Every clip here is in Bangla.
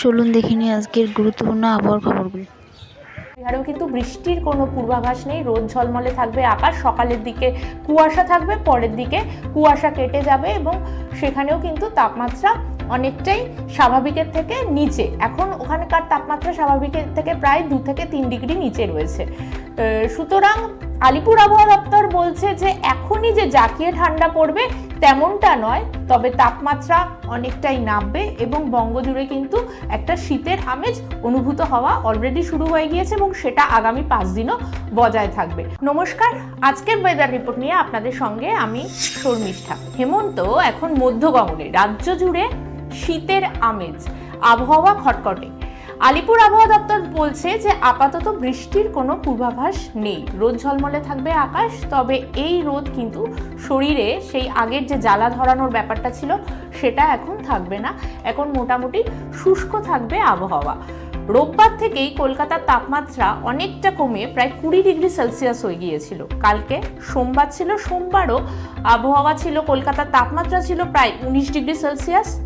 চলুন দেখে নিই আজকের গুরুত্বপূর্ণ আবহাওয়ার খবরগুলো। বিহারেও কিন্তু বৃষ্টির কোনো পূর্বাভাস নেই, রোদ ঝলমলে থাকবে আকাশ সকালের দিকে কুয়াশা থাকবে, পরের দিকে কুয়াশা কেটে যাবে এবং সেখানেও কিন্তু তাপমাত্রা অনেকটাই স্বাভাবিকের থেকে নিচে। এখন ওখানকার তাপমাত্রা স্বাভাবিকের থেকে প্রায় দু থেকে তিন ডিগ্রি নিচে রয়েছে। সুতরাং আলিপুর আবহাওয়া দপ্তর বলছে যে এখনই যে জাকিয়ে ঠান্ডা পড়বে তেমনটা নয়, তবে তাপমাত্রা অনেকটাই নামবে এবং বঙ্গজুড়ে কিন্তু একটা শীতের আমেজ অনুভূত হওয়া অলরেডি শুরু হয়ে গিয়েছে এবং সেটা আগামী পাঁচ দিনও বজায় থাকবে। নমস্কার, আজকের ওয়েদার রিপোর্ট নিয়ে আপনাদের সঙ্গে আমি শর্মিষ্ঠা। হেমন্ত এখন মধ্যগগনে রাজ্য জুড়ে শীতের আমেজ, আবহাওয়া খটখটে। আলিপুর আবহাওয়া দপ্তর বলছে যে আপাতত বৃষ্টির কোনো পূর্বাভাস নেই। রোদ ঝলমলে থাকবে আকাশ, তবে এই রোদ কিন্তু শরীরে সেই আগের যে জ্বালা ধরানোর ব্যাপারটা ছিল, সেটা এখন থাকবে না। এখন মোটামুটি শুষ্ক থাকবে আবহাওয়া। রোববার থেকেই কলকাতার তাপমাত্রা অনেকটা কমে প্রায় কুড়ি ডিগ্রি সেলসিয়াস হয়ে গিয়েছিল। কালকে সোমবার ছিল, সোমবারও আবহাওয়া ছিল, কলকাতার তাপমাত্রা ছিল প্রায় উনিশ ডিগ্রি সেলসিয়াস।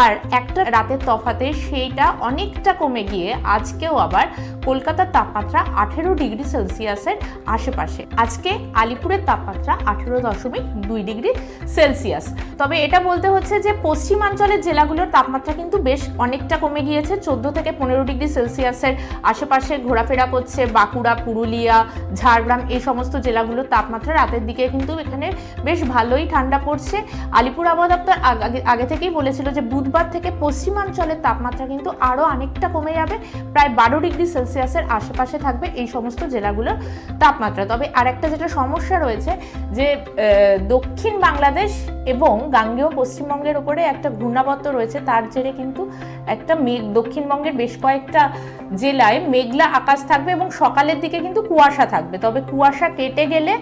আর একটা রাতের তফাতে সেইটা অনেকটা কমে গিয়ে আজকেও আবার কলকাতার তাপমাত্রা আঠেরো ডিগ্রি সেলসিয়াসের আশেপাশে। আজকে আলিপুরের তাপমাত্রা আঠেরো দশমিক দুই ডিগ্রি সেলসিয়াস। তবে এটা বলতে হচ্ছে যে পশ্চিমাঞ্চলের জেলাগুলোর তাপমাত্রা কিন্তু বেশ অনেকটা কমে গিয়েছে। চোদ্দ থেকে পনেরো ডিগ্রি সেলসিয়াসের আশেপাশে ঘোরাফেরা করছে বাঁকুড়া, পুরুলিয়া, ঝাড়গ্রাম, এই সমস্ত জেলাগুলোর তাপমাত্রা রাতের দিকে কিন্তু এখানে বেশ ভালোই ঠান্ডা পড়ছে। আলিপুর আবহাওয়া দপ্তর আগে আগে থেকেই বলেছিল যে বুধবার থেকে পশ্চিমাঞ্চলের তাপমাত্রা কিন্তু আরও অনেকটা কমে যাবে। প্রায় বারো ডিগ্রি সেলসিয়াসের আশেপাশে থাকবে এই সমস্ত জেলাগুলোর তাপমাত্রা। তবে আরেকটা যেটা সমস্যা রয়েছে যে দক্ষিণ বাংলাদেশ এবং গাঙ্গেয় পশ্চিমবঙ্গের ওপরে একটা ঘূর্ণাবর্ত রয়েছে। তার জেরে কিন্তু একটা মেঘ দক্ষিণবঙ্গের বেশ কয়েকটা জেলায় মেঘলা আকাশ থাকবে এবং সকালের দিকে কিন্তু কুয়াশা থাকবে। তবে কুয়াশা কেটে গেলে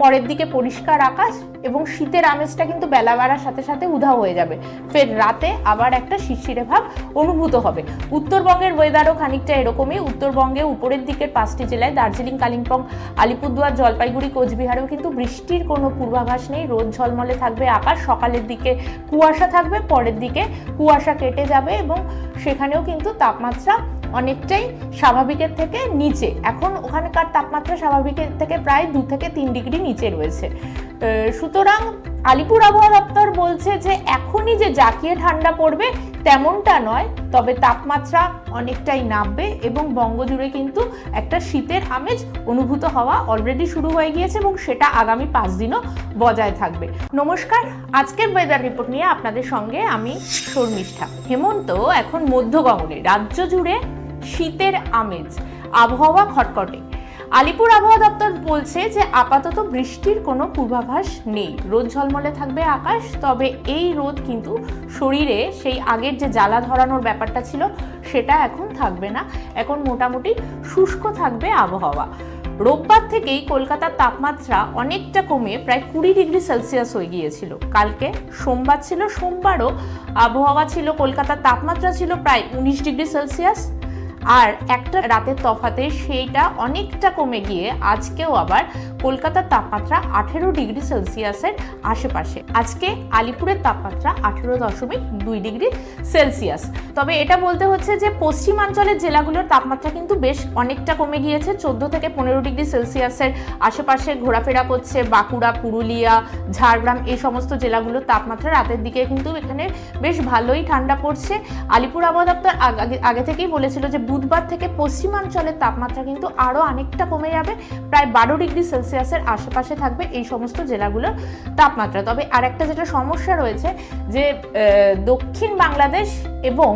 পরের দিকে পরিষ্কার আকাশ এবং শীতের আমেজটা কিন্তু বেলা বাড়ার সাথে সাথে উধাও হয়ে যাবে। ফের রাতে আবার একটা শিরশিরে ভাব অনুভূত হবে। উত্তরবঙ্গের ওয়েদারও খানিকটা এরকমই। উত্তরবঙ্গে উপরের দিকের পাঁচটি জেলায় দার্জিলিং, কালিম্পং, আলিপুরদুয়ার, জলপাইগুড়ি, কোচবিহারেও কিন্তু বৃষ্টির কোনো পূর্বাভাস নেই। রোদ ঝলমলে থাকবে আকাশ সকালের দিকে কুয়াশা থাকবে, পরের দিকে কুয়াশা কেটে যাবে এবং সেখানেও কিন্তু তাপমাত্রা অনেকটাই স্বাভাবিকের থেকে নিচে। এখন ওখানকার তাপমাত্রা স্বাভাবিকের থেকে প্রায় দু থেকে তিন ডিগ্রি নিচে রয়েছে। সুতরাং আলিপুর আবহাওয়া দপ্তর বলছে যে এখনই যে জাকিয়ে ঠান্ডা পড়বে তেমনটা নয়, তবে তাপমাত্রা অনেকটাই নামবে এবং বঙ্গজুড়ে কিন্তু একটা শীতের আমেজ অনুভূত হওয়া অলরেডি শুরু হয়ে গিয়েছে এবং সেটা আগামী পাঁচ দিনও বজায় থাকবে। নমস্কার, আজকের ওয়েদার রিপোর্ট নিয়ে আপনাদের সঙ্গে আমি শর্মিষ্ঠা। হেমন্ত এখন মধ্যগগনে রাজ্য জুড়ে শীতের আমেজ। আবহাওয়া খটখটে। আলিপুর আবহাওয়া দপ্তর বলছে যে আপাতত বৃষ্টির কোনো পূর্বাভাস নেই। রোদ ঝলমলে থাকবে আকাশ, তবে এই রোদ কিন্তু শরীরে সেই আগের যে জ্বালা ধরানোর ব্যাপারটা ছিল, সেটা এখন থাকবে না। এখন মোটামুটি শুষ্ক থাকবে আবহাওয়া। রোববার থেকেই কলকাতার তাপমাত্রা অনেকটা কমে প্রায় কুড়ি ডিগ্রি সেলসিয়াস হয়ে গিয়েছিল। কালকে সোমবার ছিল, সোমবারও আবহাওয়া ছিল, কলকাতার তাপমাত্রা ছিল প্রায় উনিশ ডিগ্রি সেলসিয়াস। আর একটা রাতের তফাতে সেইটা অনেকটা কমে গিয়ে আজকেও আবার কলকাতার তাপমাত্রা আঠেরো ডিগ্রি সেলসিয়াসের আশেপাশে। আজকে আলিপুরের তাপমাত্রা আঠেরো দশমিক দুই ডিগ্রি সেলসিয়াস। তবে এটা বলতে হচ্ছে যে পশ্চিমাঞ্চলের জেলাগুলোর তাপমাত্রা কিন্তু বেশ অনেকটা কমে গিয়েছে। চোদ্দ থেকে পনেরো ডিগ্রি সেলসিয়াসের আশেপাশে ঘোরাফেরা করছে বাঁকুড়া, পুরুলিয়া, ঝাড়গ্রাম, এই সমস্ত জেলাগুলোর তাপমাত্রা রাতের দিকে কিন্তু এখানে বেশ ভালোই ঠান্ডা পড়ছে। আলিপুর আবহাওয়া দপ্তর আগে থেকেই বলেছিল যে বুধবার থেকে পশ্চিমাঞ্চলের তাপমাত্রা কিন্তু আরও অনেকটা কমে যাবে। প্রায় বারো ডিগ্রি সেলসিয়াসের আশেপাশে থাকবে এই সমস্ত জেলাগুলোর তাপমাত্রা। তবে আর একটা যেটা সমস্যা রয়েছে যে দক্ষিণ বাংলাদেশ এবং